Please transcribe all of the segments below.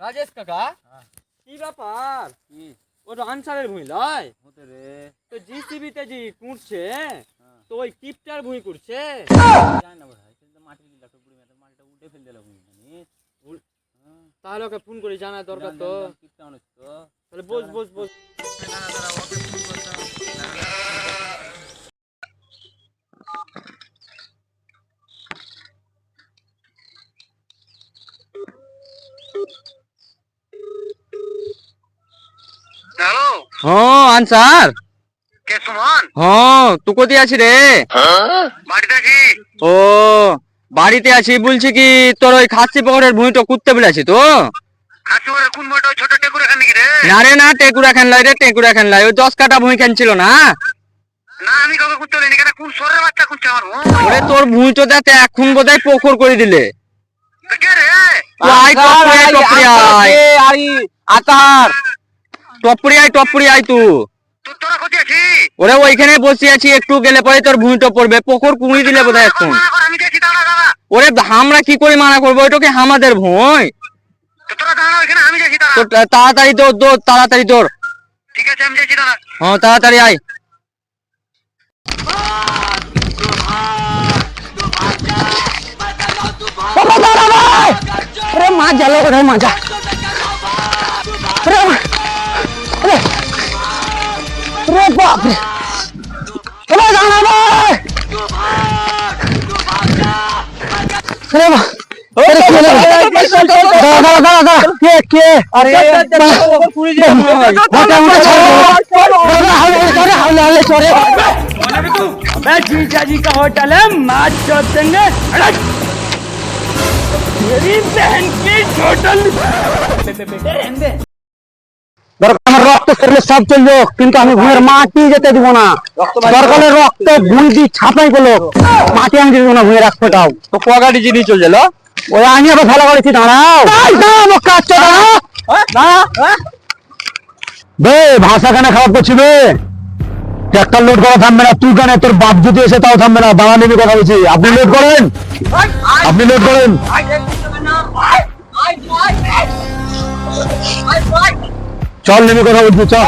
রাজেশ কাকা কি ব্যাপার? ও আনসারের ভুঁই লয়? হতে রে। তো জিসিবিতে যে কুঁড়ছে তো ওই টিপটার ভুঁই করছে জানি না বোধ হয় মাটি দিলা তো পুরি মেতে মাটিটা উঠে ফেল তাহলে ওকে ফোন করে জানা দরকার তো। কিপটা মানুষ তো। তাহলে বস বস বস। হ্যাঁ আনসার কে সুমন হ্যাঁ তুই কোথায় আছি রে বাড়িতে আছি ও বাড়িতে আছি বলছি কি তোর ওই খাসি পকড়ের ভুঁইটা কুত্তে বলেছি তো হাসিবারের কোন ছোট টেকুর এখান রে না রে না টেকুরা খান লাই রে টেকুরা খান লাই ওই দশ কাটা ভুঁই খান ছিল না না আমি কাউকে করতে বলিনি কেন কোন সরের বাচ্চা খুঁজছে আমার ওরে তোর ভুঁইটো দেতে এখন বোধহয় পোখর করে দিলে কে রে আয় টপরি আতার টপরি আয় টপরি আয় তু। ওরে ওইখানে বসে আছি একটু গেলে পরে তোর ভূমিটা পড়বে। পুকুর কুঁড়ি দিলে বোধহয় এখন। ওরে আমরা কি করে মানা করব? ওইটাকে আমাদের ভূঁই তাড়াতাড়ি দৌড় দৌড় তাড়াতাড়ি দৌড়। ঠিক হ্যাঁ তাড়াতাড়ি আয়। মা জ্বালো রে মা যা। बाप रे चलो जाना भाई चलो जी का होटल है मार चोट देंगे मेरी बहन की होटल। দরকার আমার রক্ত শরীরে সব চলল কিন্তু আমি মাটি যেতে দিব না। রক্ত দি ছাপাই গেলো মাটি আমি দিব না তো চল গেল ওই আমি আবার ভালো করেছি দাঁড়াও। দাঁড়াও, আমার বে ভাষা কেন খারাপ করছি বে? ট্রাক্টর লোড করা থামবে না তুই কেন তোর বাপ যদি এসে তাও থামবে না? দাঁড়া নিবি কথা বলছি। আপনি লোড করেন? আপনি লোড করেন? চল নেমে কথা বলছি চল।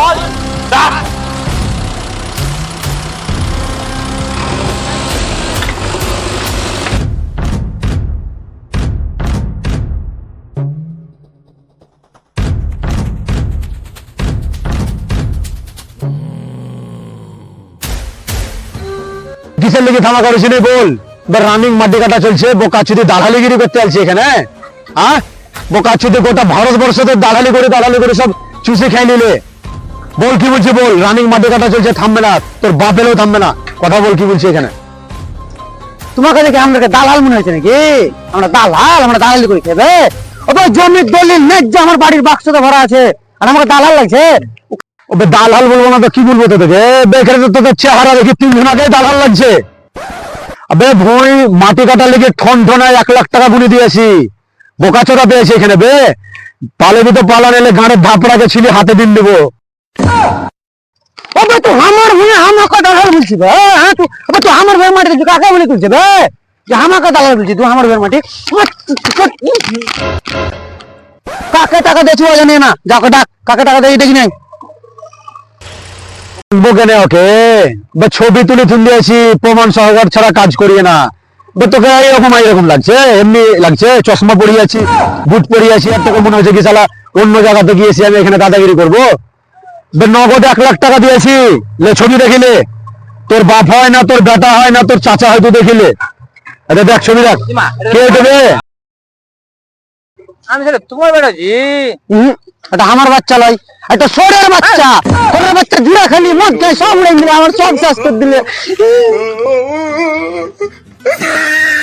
কিসের লেগে থামা করেছি রে বল? এবার রানিং মাটি কাটা চলছে বোকাচুদি দালালিগিরি করতে আসছে এখানে হ্যাঁ? বোকাচুদি গোটা ভারতবর্ষ তো দালালি করে দালালি করে সব চুষে খেয়ে নিলে। বল কি বলছি বল? রানিং মাটি কাটা চলছে, থামবে না। তোর বাপ এলেও থামবে না। কথা বল কি বলছি এখানে? তোমাকে দেখে আমাদেরকে দালাল মনে হয়েছে নাকি? আমরা দালাল, আমরা দালালি করে খেবে জমির দলিল আমার বাড়ির বাক্সতে ভরা আছে। আর আমাকে দালাল লাগছে? ওবে দালাল বলব না তো, কি বলব বেকারে তো তোদের চেহারা দেখি তিনজন আগে দালাল লাগছে। আবে ভুঁই, মাটি কাটার লেগে ঠন ঠনায় এক লাখ টাকা গুনে দিয়েছি। বোকাচোরা পেয়েছি এখানে বে। পালা গাঁড়ের হাতে দিন দেবো। হ্যাঁ কাকে কাকে না। ছবি তুলে তুলে আছি প্রমাণ সহকার ছাড়া কাজ করিয়ে না। তোকে লাগছে এমনি লাগছে চশমা পরিয়ে আছি বুট পরিয়ে আছি আর তোকে মনে হচ্ছে কি শালা অন্য জায়গাতে গিয়েছি আমি এখানে দাদাগিরি করব। নগদ এক লাখ টাকা দিয়েছি লে ছবি দেখিলে তোর বাপ হয় না তোর বেটা হয় না তোর চাচা হয়তো দেখিলে। দেখ ছবি দেখ কে দেবে? আমি তোমার এটা আমার বাচ্চা লয় এটা সোরের বাচ্চা সোরের বাচ্চা জুড়া খালি মদ খাই সব উড়ে দিলে আমার সব শেষ করে দিলে। Ha